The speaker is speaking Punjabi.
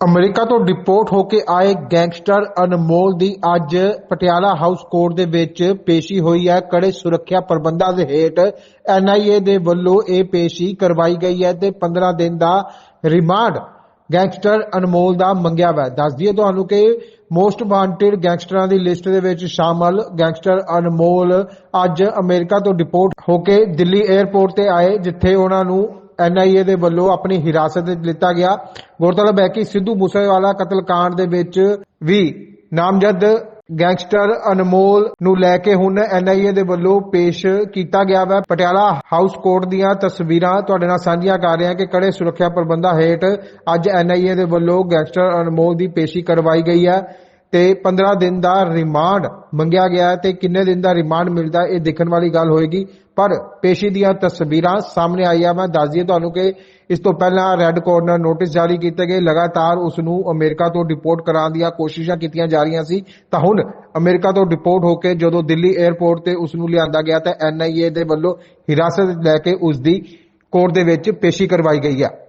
ਅਮਰੀਕਾ ਤੋਂ ਡਿਪੋਰਟ ਹੋ ਕੇ ਆਏ ਗੈਂਗਸਟਰ ਅਨਮੋਲ ਦੀ ਅੱਜ ਪਟਿਆਲਾ ਹਾਊਸ ਕੋਰਟ ਦੇ ਵਿੱਚ ਪੇਸ਼ੀ ਹੋਈ ਹੈ। ਕੜੇ ਸੁਰੱਖਿਆ ਪ੍ਰਬੰਧਾਂ ਦੇ ਹੇਠ ਐਨਆਈਏ ਦੇ ਵੱਲੋਂ ਇਹ ਪੇਸ਼ੀ ਕਰਵਾਈ ਗਈ ਹੈ ਤੇ 15 ਦਿਨ ਦਾ ਰਿਮਾਂਡ ਗੈਂਗਸਟਰ ਅਨਮੋਲ ਦਾ ਮੰਗਿਆ ਹੋਇਆ ਹੈ। ਦੱਸ ਦਈਏ ਤੁਹਾਨੂੰ ਕਿ ਮੋਸਟ ਵਾਂਟਡ ਗੈਂਗਸਟਰਾਂ ਦੀ ਲਿਸਟ ਦੇ ਵਿੱਚ ਸ਼ਾਮਲ ਗੈਂਗਸਟਰ ਅਨਮੋਲ ਅੱਜ ਅਮਰੀਕਾ ਤੋਂ ਡਿਪੋਰਟ ਹੋ ਕੇ ਦਿੱਲੀ 에ਅਰਪੋਰਟ ਤੇ ਆਏ, ਜਿੱਥੇ ਉਹਨਾਂ ਨੂੰ ਐਨਆਈਏ ਦੇ ਵੱਲੋਂ ਆਪਣੀ ਹਿਰਾਸਤ ਵਿੱਚ ਲਿੱਤਾ ਗਿਆ। ਗੌਰਤਲਬ ਹੈ ਕਿ ਸਿੱਧੂ ਮੂਸੇਵਾਲਾ ਕਤਲकांड ਦੇ ਵਿੱਚ ਵੀ ਨਾਮਜ਼ਦ ਗੈਂਗਸਟਰ ਅਨਮੋਲ ਨੂੰ ਲੈ ਕੇ ਹੁਣ ਐਨਆਈਏ ਦੇ ਵੱਲੋਂ ਪੇਸ਼ ਕੀਤਾ ਗਿਆ ਹੈ ਪਟਿਆਲਾ ਹਾਊਸ ਕੋਰਟ ਦੀਆਂ ਤਸਵੀਰਾਂ ਤੁਹਾਡੇ ਨਾਲ ਸਾਂਝੀਆਂ ਕਰ ਰਹੇ ਹਾਂ ਕਿ ਕੜੇ ਸੁਰੱਖਿਆ ਪ੍ਰਬੰਧਾਂ ਹੇਠ ਅੱਜ ਐਨਆਈਏ ਦੇ ਵੱਲੋਂ ਗੈਂਗਸਟਰ ਅਨਮੋਲ ਦੀ ਪੇਸ਼ੀ ਕਰਵਾਈ ਗਈ ਹੈ। ਤੇ 15 ਦਿਨ ਦਾ ਰਿਮਾਂਡ ਮੰਗਿਆ ਗਿਆ ਹੈ ਤੇ ਕਿੰਨੇ ਦਿਨ ਦਾ ਰਿਮਾਂਡ ਮਿਲਦਾ ਇਹ ਦੇਖਣ ਵਾਲੀ ਗੱਲ ਹੋਏਗੀ। ਪਰ ਪੇਸ਼ੀ ਦੀਆਂ ਤਸਵੀਰਾਂ ਸਾਹਮਣੇ ਆਈਆਂ ਮੈਂ ਦੱਸ ਦਈਏ ਤੁਹਾਨੂੰ ਕਿ ਇਸ ਤੋਂ ਪਹਿਲਾਂ ਰੈੱਡ ਕਾਰਨਰ ਨੋਟਿਸ ਜਾਰੀ ਕੀਤੇ ਗਏ। ਲਗਾਤਾਰ ਉਸ ਨੂੰ ਅਮਰੀਕਾ ਤੋਂ ਡਿਪੋਰਟ ਕਰਾਉਣ ਦੀਆਂ ਕੋਸ਼ਿਸ਼ਾਂ ਕੀਤੀਆਂ ਜਾ ਰਹੀਆਂ ਸੀ। ਤਾਂ ਹੁਣ ਅਮਰੀਕਾ ਤੋਂ ਡਿਪੋਰਟ ਹੋ ਕੇ ਜਦੋਂ ਦਿੱਲੀ 에ਅਰਪੋਰਟ ਤੇ ਉਸ ਨੂੰ ਲਿਆਂਦਾ ਗਿਆ ਤਾਂ ਐਨਆਈਏ ਦੇ ਵੱਲੋਂ ਹਿਰਾਸਤ ਲੈ ਕੇ ਉਸ ਦੀ ਕੋਰਟ ਦੇ ਵਿੱਚ ਪੇਸ਼ੀ ਕਰਵਾਈ ਗਈ ਹੈ